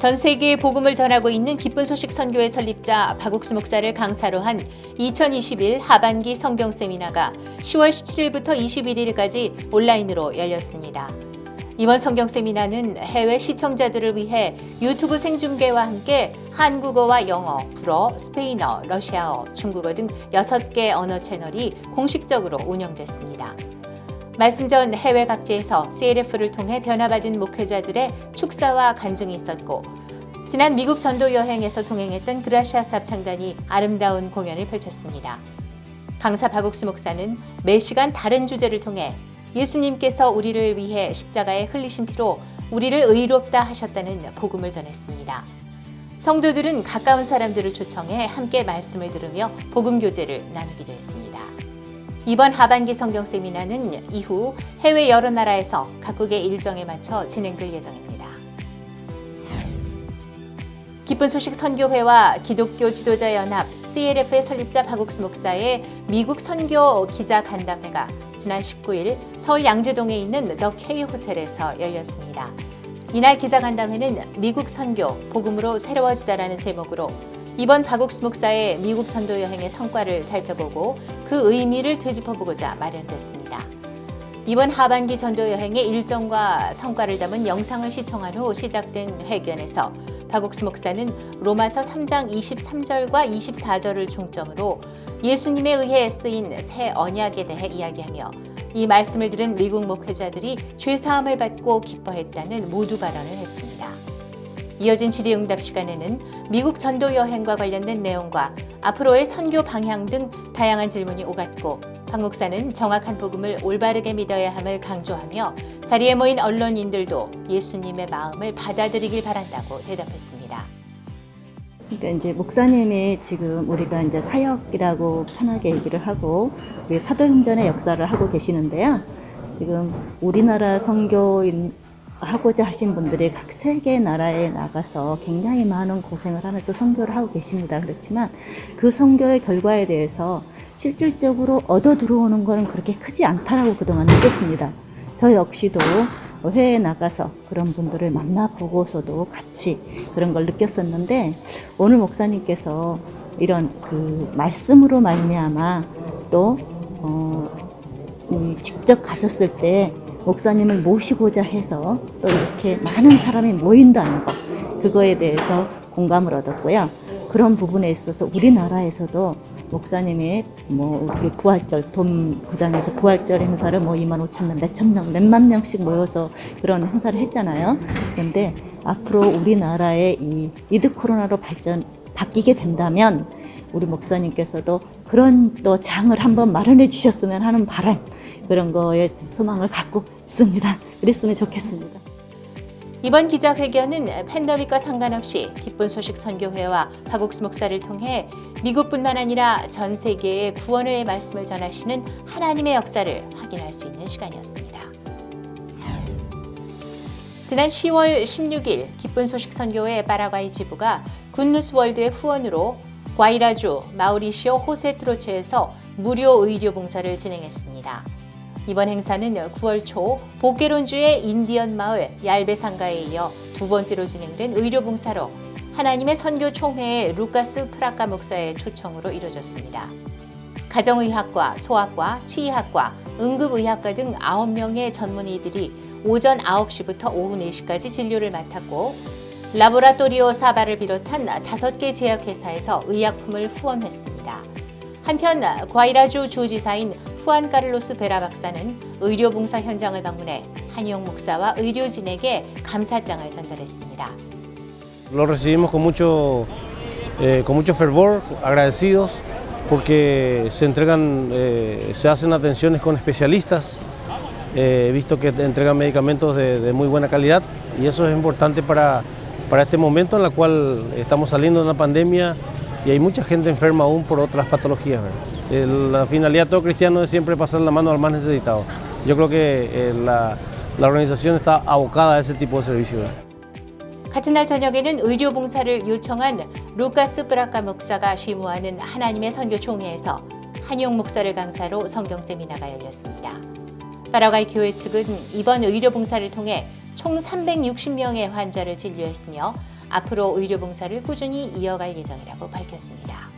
전 세계에 복음을 전하고 있는 기쁜 소식 선교회 설립자 박옥수 목사를 강사로 한 2021 하반기 성경 세미나가 10월 17일부터 21일까지 온라인으로 열렸습니다. 이번 성경 세미나는 해외 시청자들을 위해 유튜브 생중계와 함께 한국어와 영어, 불어, 스페인어, 러시아어, 중국어 등 6개 언어 채널이 공식적으로 운영됐습니다. 말씀 전 해외 각지에서 CLF를 통해 변화받은 목회자들의 축사와 간증이 있었고 지난 미국 전도 여행에서 동행했던 그라시아스 합창단이 아름다운 공연을 펼쳤습니다. 강사 박옥수 목사는 매 시간 다른 주제를 통해 예수님께서 우리를 위해 십자가에 흘리신 피로 우리를 의롭다 하셨다는 복음을 전했습니다. 성도들은 가까운 사람들을 초청해 함께 말씀을 들으며 복음 교제를 나누기도 했습니다. 이번 하반기 성경 세미나는 이후 해외 여러 나라에서 각국의 일정에 맞춰 진행될 예정입니다. 기쁜 소식 선교회와 기독교 지도자 연합 CLF의 설립자 박옥수 목사의 미국 선교 기자 간담회가 지난 19일 서울 양재동에 있는 더 K 호텔에서 열렸습니다. 이날 기자 간담회는 미국 선교 복음으로 새로워지다라는 제목으로 이번 박옥수 목사의 미국 전도 여행의 성과를 살펴보고 그 의미를 되짚어보고자 마련됐습니다. 이번 하반기 전도 여행의 일정과 성과를 담은 영상을 시청한 후 시작된 회견에서 박옥수 목사는 로마서 3장 23절과 24절을 중점으로 예수님에 의해 쓰인 새 언약에 대해 이야기하며 이 말씀을 들은 미국 목회자들이 죄 사함을 받고 기뻐했다는 모두 발언을 했습니다. 이어진 질의응답 시간에는 미국 전도 여행과 관련된 내용과 앞으로의 선교 방향 등 다양한 질문이 오갔고 박 목사는 정확한 복음을 올바르게 믿어야 함을 강조하며 자리에 모인 언론인들도 예수님의 마음을 받아들이길 바란다고 대답했습니다. 그러니까 이제 목사님이 지금 우리가 이제 사역이라고 편하게 얘기를 하고 우리 사도행전의 역사를 하고 계시는데요. 지금 우리나라 선교인 하고자 하신 분들이 각 세계 나라에 나가서 굉장히 많은 고생을 하면서 선교를 하고 계십니다. 그렇지만 그 선교의 결과에 대해서 실질적으로 얻어 들어오는 것은 그렇게 크지 않다라고 그동안 느꼈습니다. 저 역시도 해외에 나가서 그런 분들을 만나보고서도 같이 그런 걸 느꼈었는데 오늘 목사님께서 이런 그 말씀으로 말미암아 또 어, 이 직접 가셨을 때 목사님을 모시고자 해서 또 이렇게 많은 사람이 모인다는 것 그거에 대해서 공감을 얻었고요. 그런 부분에 있어서 우리나라에서도 목사님이 뭐 이렇게 부활절 돔 구장에서 부활절 행사를 뭐 2만 5천 명, 몇천 명, 몇만 명씩 모여서 그런 행사를 했잖아요. 그런데 앞으로 우리나라의 이 위드 코로나로 발전 바뀌게 된다면 우리 목사님께서도 그런 또 장을 한번 마련해 주셨으면 하는 바람 그런 거에 소망을 갖고 있습니다. 그랬으면 좋겠습니다. 이번 기자회견은 팬데믹과 상관없이 기쁜 소식 선교회와 박옥수 목사를 통해 미국뿐만 아니라 전 세계에 구원의 말씀을 전하시는 하나님의 역사를 확인할 수 있는 시간이었습니다. 지난 10월 16일 기쁜 소식 선교회 파라과이 지부가 굿뉴스 월드의 후원으로 과이라주 마우리시오 호세 트로체에서 무료 의료 봉사를 진행했습니다. 이번 행사는 9월 초 보케론주의 인디언 마을 얄베상가에 이어 두 번째로 진행된 의료 봉사로 하나님의 선교 총회의 루카스 프라카 목사의 초청으로 이루어졌습니다. 가정의학과, 소아과, 치의학과, 응급의학과 등 9명의 전문의들이 오전 9시부터 오후 4시까지 진료를 맡았고 라보라토리오 사바를 비롯한 5개 제약회사에서 의약품을 후원했습니다. 한편 과이라주 주지사인 후안 카를로스 베라 박사는 의료봉사 현장을 방문해 한용 목사와 의료진에게 감사장을 전달했습니다. Lo recibimos con mucho, eh, con mucho fervor, agradecidos porque se entregan, eh, se hacen atenciones con especialistas. Eh, He visto que entregan medicamentos de, de muy buena calidad y eso es importante para, para este momento en el cual estamos saliendo de una pandemia y hay mucha gente enferma aún por otras patologías. ¿verdad? Eh, La finalidad de todo cristiano es siempre pasar la mano al más necesitado. Yo creo que eh, la, la organización está abocada a ese tipo de servicio. 같은 날 저녁에는 의료 봉사를 요청한 루카스 브라카 목사가 시무하는 하나님의 선교 총회에서 한용 목사를 강사로 성경 세미나가 열렸습니다. 파라과이 교회 측은 이번 의료 봉사를 통해 총 360명의 환자를 진료했으며 앞으로 의료 봉사를 꾸준히 이어갈 예정이라고 밝혔습니다.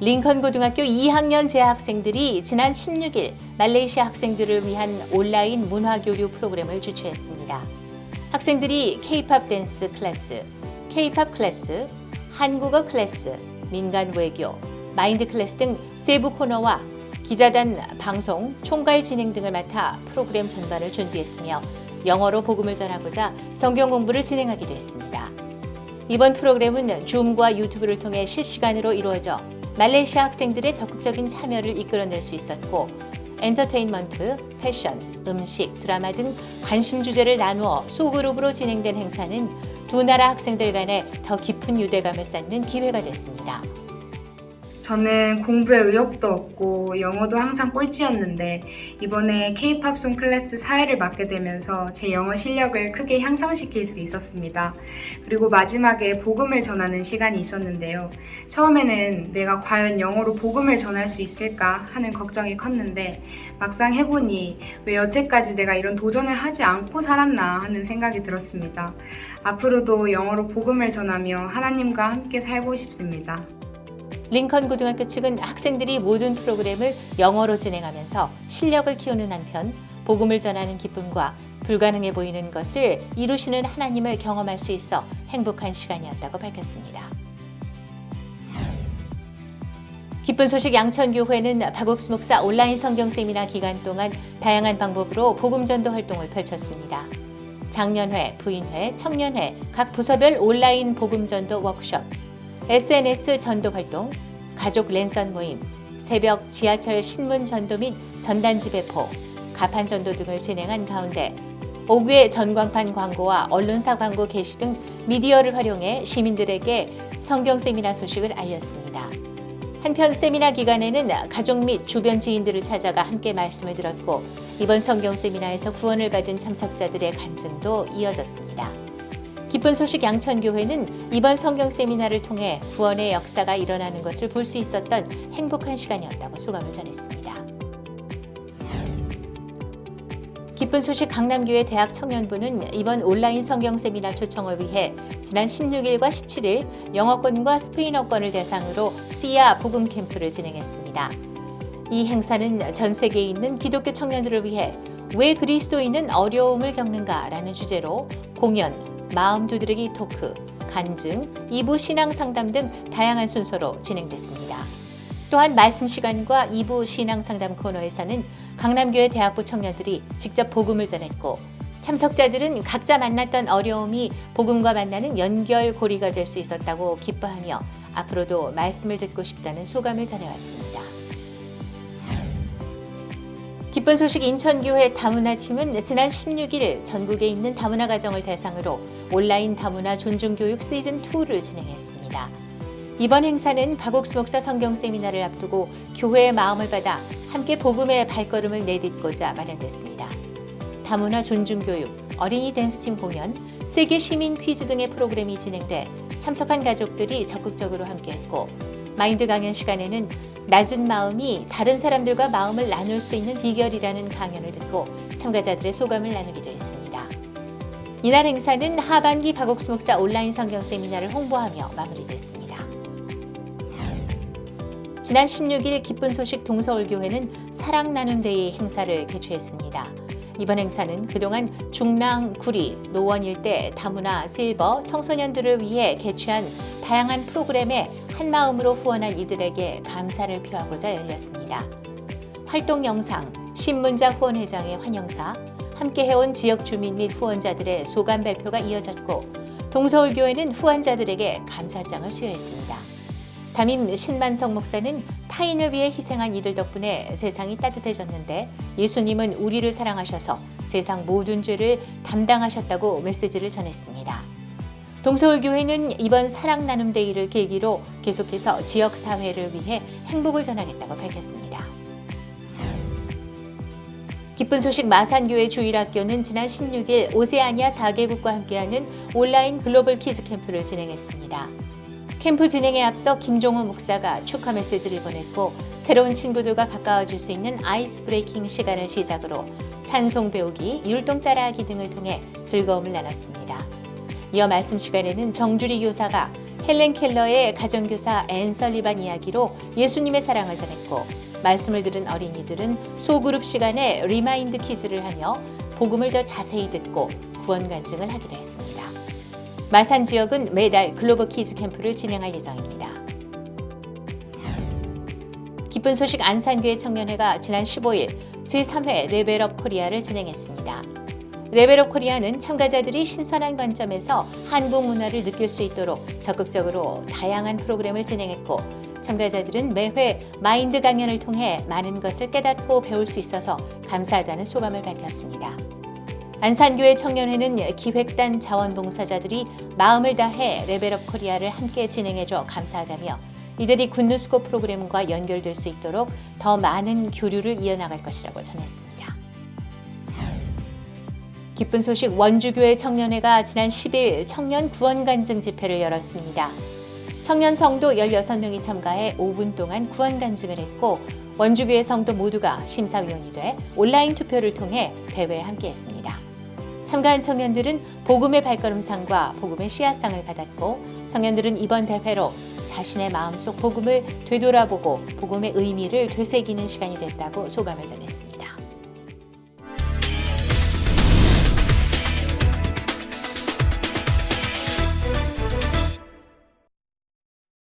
링컨 고등학교 2학년 재학생들이 지난 16일 말레이시아 학생들을 위한 온라인 문화교류 프로그램을 주최했습니다. 학생들이 K-팝 댄스 클래스, K-팝 클래스, 한국어 클래스, 민간 외교, 마인드 클래스 등 세부 코너와 기자단 방송, 총괄 진행 등을 맡아 프로그램 전반을 준비했으며 영어로 복음을 전하고자 성경 공부를 진행하기도 했습니다. 이번 프로그램은 줌과 유튜브를 통해 실시간으로 이루어져 말레이시아 학생들의 적극적인 참여를 이끌어낼 수 있었고 엔터테인먼트, 패션, 음식, 드라마 등 관심 주제를 나누어 소그룹으로 진행된 행사는 두 나라 학생들 간에 더 깊은 유대감을 쌓는 기회가 됐습니다. 저는 공부에 의욕도 없고 영어도 항상 꼴찌였는데 이번에 K-팝 송 클래스 사회를 맡게 되면서 제 영어 실력을 크게 향상시킬 수 있었습니다. 그리고 마지막에 복음을 전하는 시간이 있었는데요. 처음에는 내가 과연 영어로 복음을 전할 수 있을까 하는 걱정이 컸는데 막상 해보니 왜 여태까지 내가 이런 도전을 하지 않고 살았나 하는 생각이 들었습니다. 앞으로도 영어로 복음을 전하며 하나님과 함께 살고 싶습니다. 링컨 고등학교 측은 학생들이 모든 프로그램을 영어로 진행하면서 실력을 키우는 한편 복음을 전하는 기쁨과 불가능해 보이는 것을 이루시는 하나님을 경험할 수 있어 행복한 시간이었다고 밝혔습니다. 기쁜 소식 양천교회는 박옥수 목사 온라인 성경 세미나 기간 동안 다양한 방법으로 복음 전도 활동을 펼쳤습니다. 장년회, 부인회, 청년회, 각 부서별 온라인 복음 전도 워크숍, SNS 전도 활동, 가족 랜선 모임, 새벽 지하철 신문 전도 및 전단지 배포, 가판 전도 등을 진행한 가운데 5구의 전광판 광고와 언론사 광고 게시 등 미디어를 활용해 시민들에게 성경 세미나 소식을 알렸습니다. 한편 세미나 기간에는 가족 및 주변 지인들을 찾아가 함께 말씀을 들었고 이번 성경 세미나에서 구원을 받은 참석자들의 간증도 이어졌습니다. 기쁜 소식 양천교회는 이번 성경 세미나를 통해 구원의 역사가 일어나는 것을 볼 수 있었던 행복한 시간이었다고 소감을 전했습니다. 기쁜 소식 강남교회 대학 청년부는 이번 온라인 성경 세미나 초청을 위해 지난 16일과 17일 영어권과 스페인어권을 대상으로 시야 복음 캠프를 진행했습니다. 이 행사는 전 세계에 있는 기독교 청년들을 위해 왜 그리스도인은 어려움을 겪는가라는 주제로 공연, 마음 두드리기 토크, 간증, 2부 신앙 상담 등 다양한 순서로 진행됐습니다. 또한 말씀 시간과 2부 신앙 상담 코너에서는 강남교회 대학부 청년들이 직접 복음을 전했고 참석자들은 각자 만났던 어려움이 복음과 만나는 연결고리가 될 수 있었다고 기뻐하며 앞으로도 말씀을 듣고 싶다는 소감을 전해왔습니다. 기쁜 소식 인천교회 다문화 팀은 지난 16일 전국에 있는 다문화 가정을 대상으로 온라인 다문화 존중교육 시즌 2를 진행했습니다. 이번 행사는 박옥수 목사 성경 세미나를 앞두고 교회의 마음을 받아 함께 복음의 발걸음을 내딛고자 마련됐습니다. 다문화 존중교육, 어린이 댄스팀 공연, 세계 시민 퀴즈 등의 프로그램이 진행돼 참석한 가족들이 적극적으로 함께했고 마인드 강연 시간에는 낮은 마음이 다른 사람들과 마음을 나눌 수 있는 비결이라는 강연을 듣고 참가자들의 소감을 나누기도 했습니다. 이날 행사는 하반기 박옥수 목사 온라인 성경 세미나를 홍보하며 마무리됐습니다. 지난 16일 기쁜 소식 동서울교회는 사랑 나눔 데이 행사를 개최했습니다. 이번 행사는 그동안 중랑, 구리, 노원 일대 다문화, 실버, 청소년들을 위해 개최한 다양한 프로그램에 한 마음으로 후원한 이들에게 감사를 표하고자 열렸습니다. 활동 영상, 신문자 후원회장의 환영사, 함께 해온 지역 주민 및 후원자들의 소감 발표가 이어졌고 동서울교회는 후원자들에게 감사장을 수여했습니다. 담임 신만성 목사는 타인을 위해 희생한 이들 덕분에 세상이 따뜻해졌는데 예수님은 우리를 사랑하셔서 세상 모든 죄를 담당하셨다고 메시지를 전했습니다. 동서울교회는 이번 사랑 나눔 데이를 계기로 계속해서 지역 사회를 위해 행복을 전하겠다고 밝혔습니다. 기쁜 소식 마산교회 주일학교는 지난 16일 오세아니아 4개국과 함께하는 온라인 글로벌 키즈 캠프를 진행했습니다. 캠프 진행에 앞서 김종호 목사가 축하 메시지를 보냈고 새로운 친구들과 가까워질 수 있는 아이스 브레이킹 시간을 시작으로 찬송 배우기, 율동 따라하기 등을 통해 즐거움을 나눴습니다. 이어 말씀 시간에는 정주리 교사가 헬렌 켈러의 가정교사 앤 설리반 이야기로 예수님의 사랑을 전했고 말씀을 들은 어린이들은 소그룹 시간에 리마인드 퀴즈를 하며 복음을 더 자세히 듣고 구원 간증을 하기도 했습니다. 마산 지역은 매달 글로벌 퀴즈 캠프를 진행할 예정입니다. 기쁜 소식 안산교회 청년회가 지난 15일 제3회 레벨업 코리아를 진행했습니다. 레벨업 코리아는 참가자들이 신선한 관점에서 한국 문화를 느낄 수 있도록 적극적으로 다양한 프로그램을 진행했고 참가자들은 매회 마인드 강연을 통해 많은 것을 깨닫고 배울 수 있어서 감사하다는 소감을 밝혔습니다. 안산교회 청년회는 기획단 자원봉사자들이 마음을 다해 레벨업 코리아를 함께 진행해줘 감사하다며 이들이 굿뉴스코 프로그램과 연결될 수 있도록 더 많은 교류를 이어나갈 것이라고 전했습니다. 기쁜 소식 원주교회 청년회가 지난 10일 청년 구원 간증 집회를 열었습니다. 청년 성도 16명이 참가해 5분 동안 구원 간증을 했고 원주교회 성도 모두가 심사위원이 돼 온라인 투표를 통해 대회에 함께했습니다. 참가한 청년들은 복음의 발걸음상과 복음의 씨앗상을 받았고 청년들은 이번 대회로 자신의 마음속 복음을 되돌아보고 복음의 의미를 되새기는 시간이 됐다고 소감을 전했습니다.